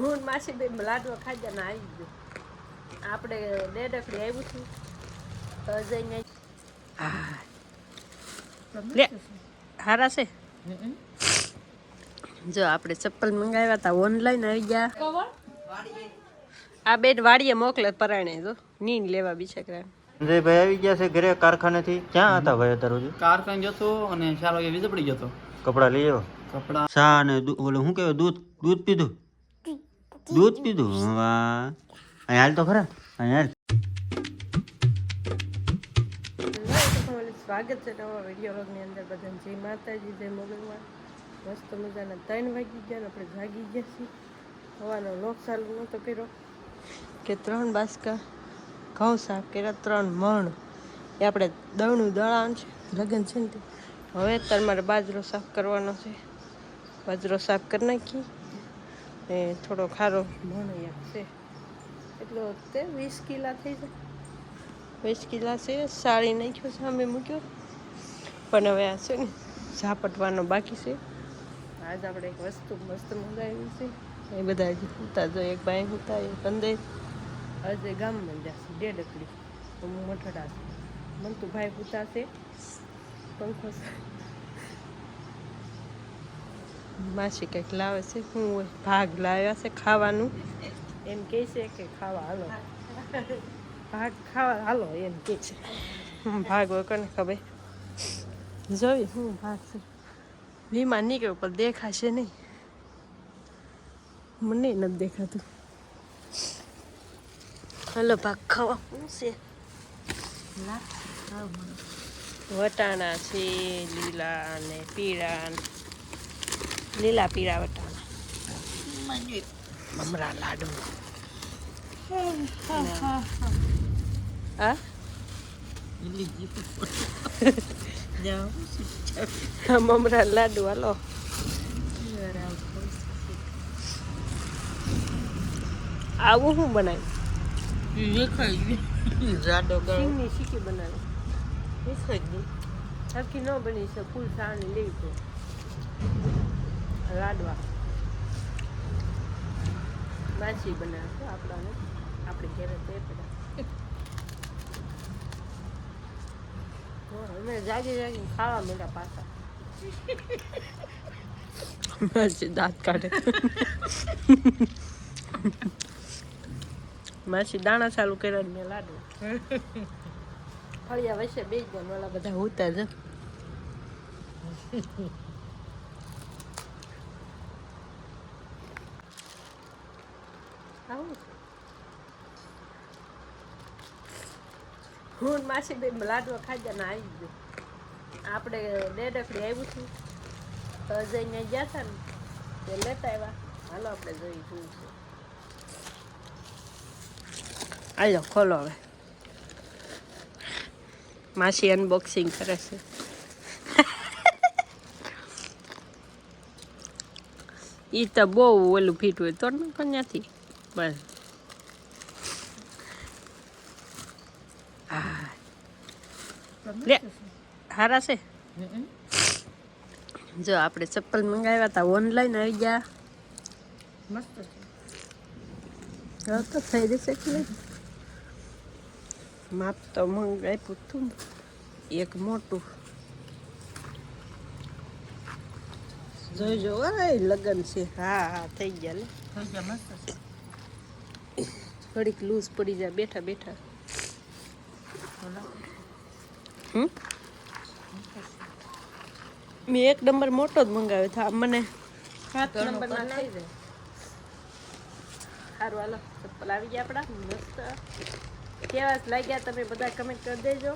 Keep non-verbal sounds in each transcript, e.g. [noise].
હું માસી બેન લાડવા ખાધા ને આવી ગયો. આપણે ડેડકડી આવ્યું છું. તો જઈને લે. હારા છે? જો આપણે ચપ્પલ મંગાવ્યા હતા ઓનલાઈન આવી ગયા. આ બેન વાડીએ મોકલે પરાણે જો. નીન લેવા બિચારા સંજયભાઈ આવી ગયા છે ઘરે કારખાનેથી. ક્યાં હતા ભાઈ અત્યારે કારખાને જતો અને સારો વાગે વીજ પડી જતો કપડા લઈ આવો કપડા. ચા ને ઓલું શું કહેવાય દૂધ દૂધ પીધું? દૂધ પીધું? વાહ. અહીં હાલ તો ખરા અહીં હાલ. સ્વાગત છે નવા વીડિયો વ્લોગની અંદર બધાને. જય માતાજી જય મોગલમાં. મસ્ત મજાના ત્રણ વાગી ગયા ને આપણે જાગી ગયા છીએ. હવાનો લોક ચાલુ નહોતો કર્યો. કે ત્રણ બાસકા ઘઉં સાફ કર્યા ત્રણ મણ. એ આપણે દળનું દળાણ છે લગ્ન છે ને હવે અત્યારે મારે બાજરો સાફ કરવાનો છે. બાજરો સાફ કરી નાખી. ને થોડો ખારો મણ અહીંયા છે. એટલો તે વીસ કિલા થઈ જાય. વીસ કિલા છે. સાડી નાખ્યો સામે મૂક્યો. પણ હવે આ છે ને ઝાપટવાનો બાકી છે. આજ આપણે એક વસ્તુ મસ્ત મંગાવી છે. એ બધા હજી હુતા જો એક ભાઈ હુતા એક અંદર. આજે ગામમાં જશે ડેડકડી. હું મઠડા છે. તો ભાઈ પૂતા છે. પંખો માસી કંઈક લાવે છે, હું ભાગ લાવ્યા છે ખાવાનું. એમ કહે છે કે ખાવા હાલો. ભાગ ખાવા હાલો એમ કે છે. હું ભાગ કોને ખબર. જોઈ હું ભાગ છે. વિમાન નીકળ્યો પણ દેખાશે નહીં. મને નથી દેખાતું. હાલો, ભાગ ખાવા શું છે. વટાણા છે લીલા અને પીળા લીલા પીળા વટાણા. મમરા લાડુ. હા? મમરા લાડુ હાલો. આવું શું બનાવ્યું જાડો સિંગની બનાવી સરખી ન બની છે ફૂલ સાણી લેવી તો લાડવા માછી બનાવશો આપણાને આપણે ઘેરે તે બધા અમે જાગી જાગી ખાવા માંડ્યા પાછા માસી દાંત કાઢે માછી દાણા ચાલુ કર્યા ને મેં લાડુ ફળિયા વચ્ચે બે ગયા ઓલા બધા હોતા જ. હું માસી બે લાડવા ખાધા ને આવી ગયો. આપણે ડેડકડી આવ્યું છું. તો જઈને ગયા હતા ને, તે લેતા આવ્યા. હાલો આપણે જોઈ છે. આવ્યો ખોલો હવે. માસી અનબોક્સિંગ કરે છે એ તો બહુ ઓલું ફીટ હોય તો પણ કન્યાથી બસ હારા છે જો આપણે ચપ્પલ મંગાવ્યા હતા ઓનલાઈન આવી ગયા મસ્ત હા તો થઈ જશે નહીં માપ તો મંગાવ્યું હતું એક મોટું. જોઈજો ઓય લગન છે. હા હા થઈ ગયા લે. થોડીક લૂઝ પડી જાય બેઠા બેઠા. હમ? મેં એક નંબર મોટો જ મંગાવ્યો હતો. આ મને સાત નંબર થઈ જાય સારું હાલો. ચપ્પલ આવી ગયા આપણા. મસ્ત. કેવા લાગ્યા તમે બધા કમેન્ટ કરી દેજો.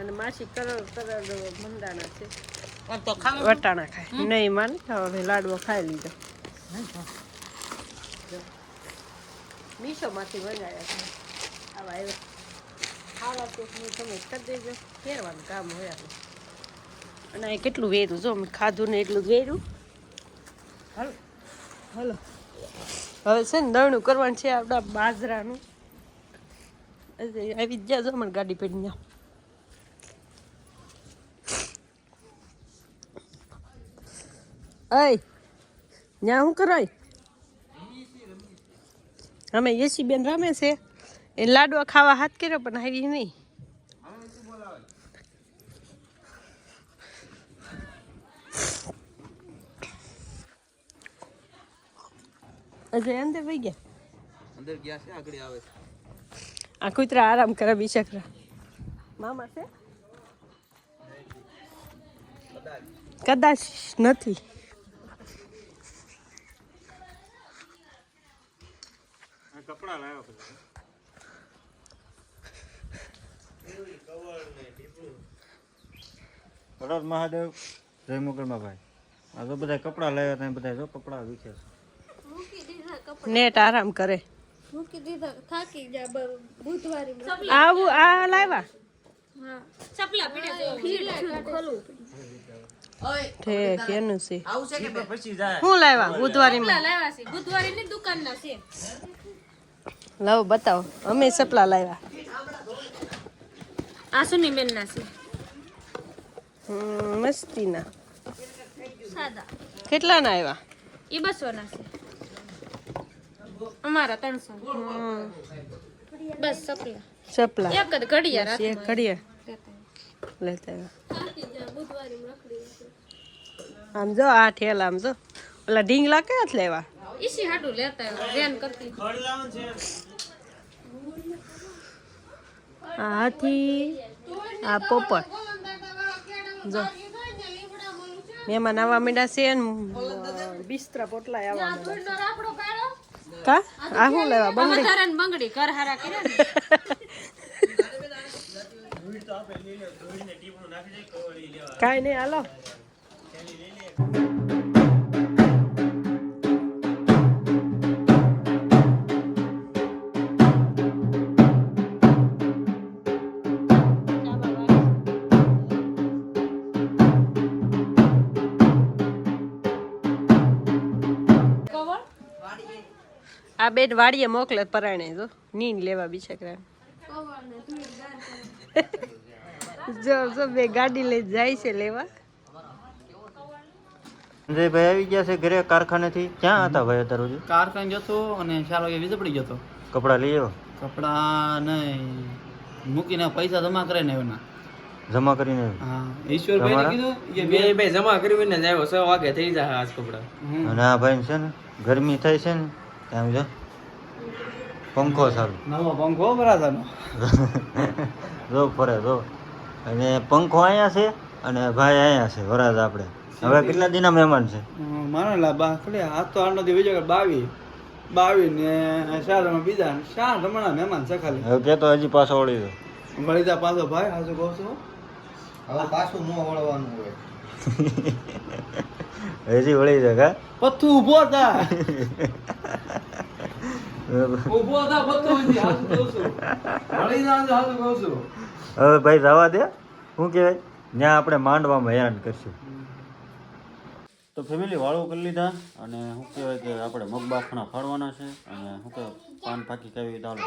અને માસી કરોડ કરોડ મંદાણા છે. વટાણા ખાય. નહીં માન હવે લાડવો ખાઈ લીધો. મીશોમાંથી મંગાવ્યા છે. આવા એવા ખાવા તો તમે કરી દેજો. ફેરવાનું કામ હોય આપણે અને કેટલું વેરું જો મેં ખાધું ને એટલું જ વેરું હાલો હાલો. હવે છે ને દરણું કરવાનું છે આપણા બાજરાનું. આવી ગયા જો મને ગાડી પડી ગયા અય ત્યાં શું કરાય? અમે યશી બેન રમે છે. એ લાડવા ખાવા હાથ કર્યો પણ આવી નહીં અજય અંદર વહી ગયા અંદર ગયા છે આગળ આવે આ કૂતરા આરામ કરે બિચકરા મામા છે કદાચ નથી કપડા લાવ્યો હર મહાદેવ જય મોગલમાં ભાઈ આ તો બધા કપડા લાવ્યા ત્યાં બધા જો કપડા વીખે છે નેટ આરામ કરે. મૂકી દીધા થાકી ગયા બુધવારે આવું આ લાવ્યા? લાવો બતાવો. અમે સપલા લાવ્યા. આસુની બેનના છે. હમ, મસ્તીના. સાદા. કેટલાના આવ્યા એ બસોના છે. અમારા ત્રણસો. બસ સપલા. સપલા. એક જ ઘડિયાળ એક ઘડિયા. લેતા આવ્યા આમ જો આ ઠેલ આમ જો. ઓલા ઢીંગલા કયા જ લેવા? ઈસી હાડું લેતા આવ્યા વેન કરતી. આ હાથી આ પોપટ. જો. મહેમાન આવવા માંડ્યા છે ને બિસ્તરા પોટલા આવવા કા? આ શું લેવા? બંગડી? વધારે બંગડી કર હારા કરે ને. કાંઈ નહીં હાલો. આ બેન વાડીએ મોકલે પરાણે જો. નીન લેવા બિછકરા જો જો બે ગાડી લઈ જાય છે લેવા. સંજયભાઈ આવી ગયા છે ઘરે કારખાનેથી. ક્યાં હતા ભાઈ અત્યારે હજુ? કારખાને જતો અને ચાર વાગે વીજળી જતો કપડા લઈ આવ્યો? કપડા નહીં. મૂકીને પૈસા જમા કરે ને એના. જમા કરીને. હા ઈશ્વરભાઈ કીધું કે બે ભાઈ જમા કરીને જ આવ્યો છ વાગે થઈ જાય આજ કપડા. અને આ ભાઈ છે ને ગરમી થાય છે ને ત્યાં જો? પંખો સારું નવો પંખો બરાબર. જો ફરે જો. અને પંખો અહીંયા છે અને ભાઈ અહીંયા છે વરાજ આપણે. હવે કેટલા દિના મહેમાન છે? માનો લા બા ખડે હાથ તો આનો દી બીજો બાવી. બાવી ને શાળામાં બીજા શાળ રમણા મહેમાન છે ખાલી. હવે કેતો હજી પાછો વળી દો વળી જા પાછો ભાઈ હાજુ કહો છો. હવે પાછું જાય વળવાનું હોય. હજી વળી ઊભો થા પથ્થું ઊભો જા છું હવે ભાઈ રવા દે. શું કહેવાય? ત્યાં આપણે માંડવામાં હેરાન કરશું. તો ફેમિલી વાળો કરી લીધા અને શું કહેવાય કે આપણે મગ બાફણા ફાડવાના છે અને શું કહેવાય પાન પાકી કેવી દાળ.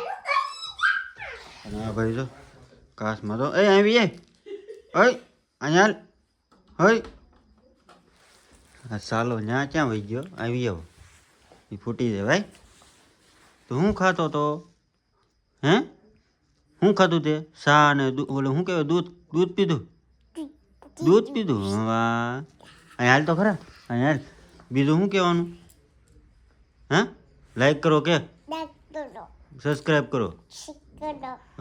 અને આ ભાઈ જો કાસમાં તો એ આવી એ. ઓય અહીંયા હોય આ સાલો ત્યાં ક્યાં વહી ગયો? આવી આવો. એ ફૂટી જાય ભાઈ. તો હું ખાતો તો? હે? શું ખાધું તે? શા ને ઓલું શું કહેવાય દૂધ દૂધ પીધું? દૂધ પીધું? વાહ. અહીં હાલ તો ખરા. અહીં હાલ. બીજું શું કહેવાનું? હા? લાઈક કરો કે? સબસ્ક્રાઈબ કરો.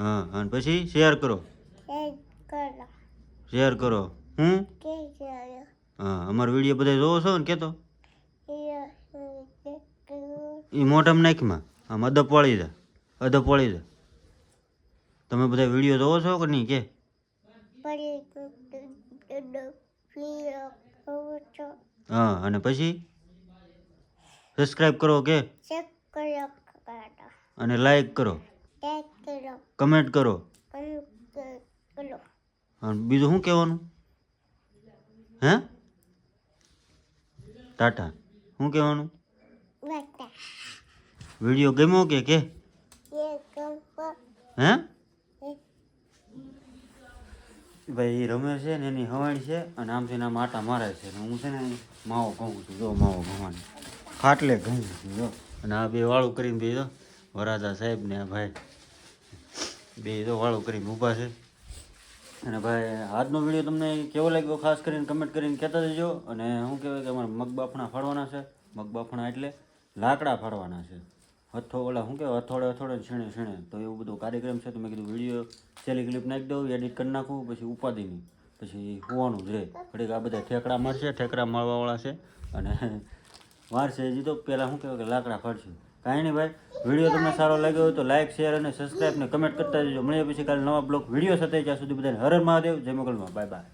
હા અને પછી શેર કરો. શેર કરો. હું હા અમારો વીડિયો બધા જોવો છો ને કેતો? એ મોઢામાં નાખીમાં આમ અદપ વાળી દે અદપ વાળી જા. તમે બધા વીડિયો જોવો છો કે નહીં કે? હા અને પછી? સબસ્ક્રાઇબ કરો કે? અને લાઈક કરો. કમેન્ટ કરો. અને બીજું શું કહેવાનું? હે? ટાટા. શું કહેવાનું? વીડિયો ગમ્યો કે કે હે ભાઈ એ રમે છે ને એની હવાણી છે અને આમથી એના આટા મારે છે ને હું છે ને માવો ઘઉં છું જો માવો ઘઉંવાની ખાટલે ઘઉં છું જો અને આ બે વાળું કરીને બે જો વરાજા સાહેબ ને આ ભાઈ બે તો વાળું કરીને ઊભા છે અને ભાઈ આજનો વીડિયો તમને કેવો લાગ્યો ખાસ કરીને કમેન્ટ કરીને કહેતા જજો. અને શું કહેવાય કે અમારે મગબાફણા ફાડવાના છે. મગબાફણા એટલે લાકડા ફાડવાના છે. હથો ઓલા શું કહેવાય? હથોડે હથોડે છીણે છીણે. તો એવું બધું કાર્યક્રમ છે તો મેં કીધું વીડિયો છેલ્લી ક્લિપ નાખી દઉં એડિટ કરી નાખું, પછી ઉપાધિની. પછી હોવાનું જ રહે ઘડીક આ બધા ઠેકડા મારશે, ઠેકડા મારવાવાળા છે. અને [laughs] મારશે હજી તો પહેલાં શું કહેવાય કે લાકડા ફરશે કાંઈ નહીં ભાઈ, વીડિયો તમને સારો લાગ્યો હોય તો લાઇક શેર અને સબસ્ક્રાઈબ ને કમેન્ટ કરતા જજો. મળીએ પછી કાલે નવા બ્લોગ વીડિયો સાથે. ત્યાં સુધી બધાને હર મહાદેવ. જય મોગલમાં. Bye bye